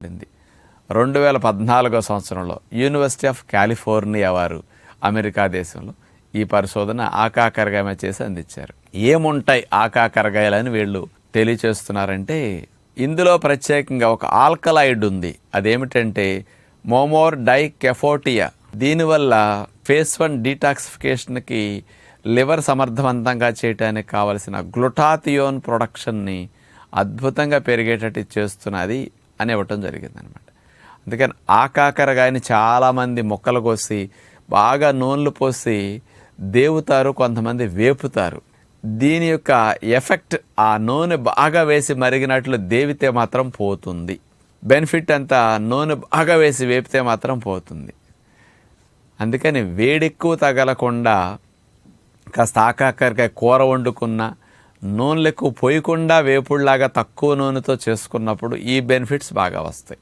ఉంది రెండు వేల పద్నాలుగో సంవత్సరంలో యూనివర్సిటీ ఆఫ్ కాలిఫోర్నియా వారు అమెరికా దేశంలో ఈ పరిశోధన ఆకాకరగాయ చేసి అందించారు. ఏముంటాయి ఆకాకరగాయలని వీళ్ళు తెలియచేస్తున్నారంటే ఇందులో ప్రత్యేకంగా ఒక ఆల్కలాయిడ్ ఉంది. అదేమిటంటే మోమోర్ డై కెఫోటియా దీనివల్ల ఫేస్ వన్ డీటాక్సిఫికేషన్కి లివర్ సమర్థవంతంగా చేయడానికి కావలసిన గ్లుటాథియోన్ ప్రొడక్షన్ని అద్భుతంగా పెరిగేటట్టు చేస్తున్నది అని ఇవ్వటం జరిగింది అనమాట అందుకని ఆకాకరగాయని చాలామంది మొక్కలు కోసి బాగా నూనెలు పోసి దేవుతారు కొంతమంది వేపుతారు. దీని యొక్క ఎఫెక్ట్ ఆ నూనె బాగా వేసి మరిగినట్లు దేవితే మాత్రం పోతుంది. బెనిఫిట్ అంతా నూనె బాగా వేసి వేపితే మాత్రం పోతుంది. అందుకని వేడెక్కువ తగలకుండా కాస్త ఆకాకరకాయ కూర వండుకున్న నూనెలకు పోయకుండా వేపుడులాగా తక్కువ నూనెతో చేసుకున్నప్పుడు ఈ బెనిఫిట్స్ బాగా వస్తాయి.